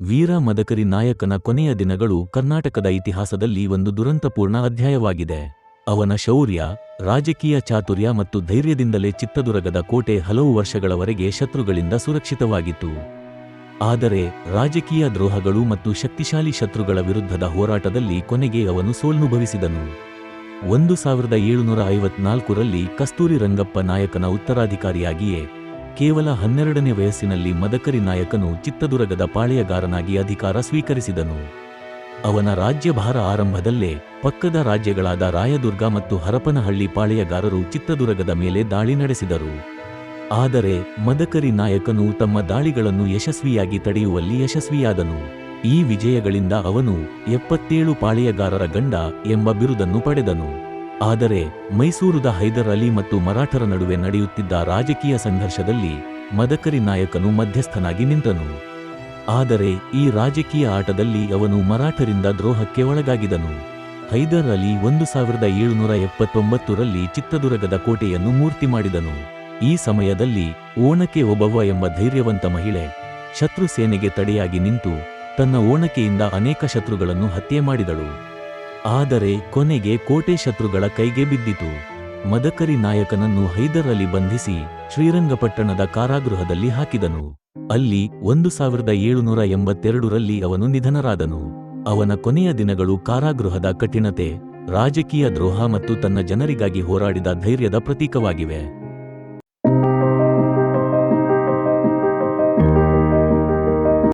ವೀರ ಮದಕರಿ ನಾಯಕನ ಕೊನೆಯ ದಿನಗಳು ಕರ್ನಾಟಕದ ಇತಿಹಾಸದಲ್ಲಿ ಒಂದು ದುರಂತಪೂರ್ಣ ಅಧ್ಯಾಯವಾಗಿದೆ. ಅವನ ಶೌರ್ಯ, ರಾಜಕೀಯ ಚಾತುರ್ಯ ಮತ್ತು ಧೈರ್ಯದಿಂದಲೇ ಚಿತ್ತದುರಗದ ಕೋಟೆ ಹಲವು ವರ್ಷಗಳವರೆಗೆ ಶತ್ರುಗಳಿಂದ ಸುರಕ್ಷಿತವಾಗಿತ್ತು. ಆದರೆ ರಾಜಕೀಯ ದ್ರೋಹಗಳು ಮತ್ತು ಶಕ್ತಿಶಾಲಿ ಶತ್ರುಗಳ ವಿರುದ್ಧದ ಹೋರಾಟದಲ್ಲಿ ಕೊನೆಗೆ ಅವನು ಸೋಲ್ನುಭವಿಸಿದನು. ಒಂದು ಸಾವಿರದ ಏಳುನೂರ ಐವತ್ನಾಲ್ಕರಲ್ಲಿ ಕಸ್ತೂರಿ ರಂಗಪ್ಪ ನಾಯಕನ ಉತ್ತರಾಧಿಕಾರಿಯಾಗಿಯೇ ಕೇವಲ ಹನ್ನೆರಡನೇ ವಯಸ್ಸಿನಲ್ಲಿ ಮದಕರಿ ನಾಯಕನು ಚಿತ್ತದುರಗದ ಪಾಳೆಯಗಾರನಾಗಿ ಅಧಿಕಾರ ಸ್ವೀಕರಿಸಿದನು. ಅವನ ರಾಜ್ಯಭಾರ ಆರಂಭದಲ್ಲೇ ಪಕ್ಕದ ರಾಜ್ಯಗಳಾದ ರಾಯದುರ್ಗ ಮತ್ತು ಹರಪನಹಳ್ಳಿ ಪಾಳೆಯಗಾರರು ಚಿತ್ರದುರ್ಗದ ಮೇಲೆ ದಾಳಿ ನಡೆಸಿದರು. ಆದರೆ ಮದಕರಿ ನಾಯಕನು ತಮ್ಮ ದಾಳಿಗಳನ್ನು ಯಶಸ್ವಿಯಾಗಿ ತಡೆಯುವಲ್ಲಿ ಯಶಸ್ವಿಯಾದನು. ಈ ವಿಜಯಗಳಿಂದ ಅವನು ಎಪ್ಪತ್ತೇಳು ಪಾಳೆಯಗಾರರ ಗಂಡ ಎಂಬ ಬಿರುದನ್ನು ಪಡೆದನು. ಆದರೆ ಮೈಸೂರುದ ಹೈದರ್ ಅಲಿ ಮತ್ತು ಮರಾಠರ ನಡುವೆ ನಡೆಯುತ್ತಿದ್ದ ರಾಜಕೀಯ ಸಂಘರ್ಷದಲ್ಲಿ ಮದಕರಿ ನಾಯಕನು ಮಧ್ಯಸ್ಥನಾಗಿ ನಿಂತನು. ಆದರೆ ಈ ರಾಜಕೀಯ ಆಟದಲ್ಲಿ ಅವನು ಮರಾಠರಿಂದ ದ್ರೋಹಕ್ಕೆ ಒಳಗಾಗಿದನು ಹೈದರ್ ಅಲಿ ಒಂದು ಸಾವಿರದ ಏಳುನೂರ ಎಪ್ಪತ್ತೊಂಬತ್ತರಲ್ಲಿ ಚಿತ್ರದುರ್ಗದ ಕೋಟೆಯನ್ನು ಮೂರ್ತಿ ಮಾಡಿದನು. ಈ ಸಮಯದಲ್ಲಿ ಓಣಕೆ ಒಬವ್ವ ಎಂಬ ಧೈರ್ಯವಂತ ಮಹಿಳೆ ಶತ್ರು ಸೇನೆಗೆ ತಡೆಯಾಗಿ ನಿಂತು ತನ್ನ ಓಣಕೆಯಿಂದ ಅನೇಕ ಶತ್ರುಗಳನ್ನು ಹತ್ಯೆ ಮಾಡಿದಳು. ಆದರೆ ಕೊನೆಗೆ ಕೋಟೆ ಶತ್ರುಗಳ ಕೈಗೆ ಬಿದ್ದಿತು. ಮದಕರಿ ನಾಯಕನನ್ನು ಹೈದರಲ್ಲಿ ಬಂಧಿಸಿ ಶ್ರೀರಂಗಪಟ್ಟಣದ ಕಾರಾಗೃಹದಲ್ಲಿ ಹಾಕಿದನು. ಅಲ್ಲಿ ಒಂದು ಸಾವಿರದ ಏಳುನೂರ ಎಂಬತ್ತೆರಡರಲ್ಲಿ ಅವನು ನಿಧನರಾದನು. ಅವನ ಕೊನೆಯ ದಿನಗಳು ಕಾರಾಗೃಹದ ಕಠಿಣತೆ, ರಾಜಕೀಯ ದ್ರೋಹ ಮತ್ತು ತನ್ನ ಜನರಿಗಾಗಿ ಹೋರಾಡಿದ ಧೈರ್ಯದ ಪ್ರತೀಕವಾಗಿವೆ.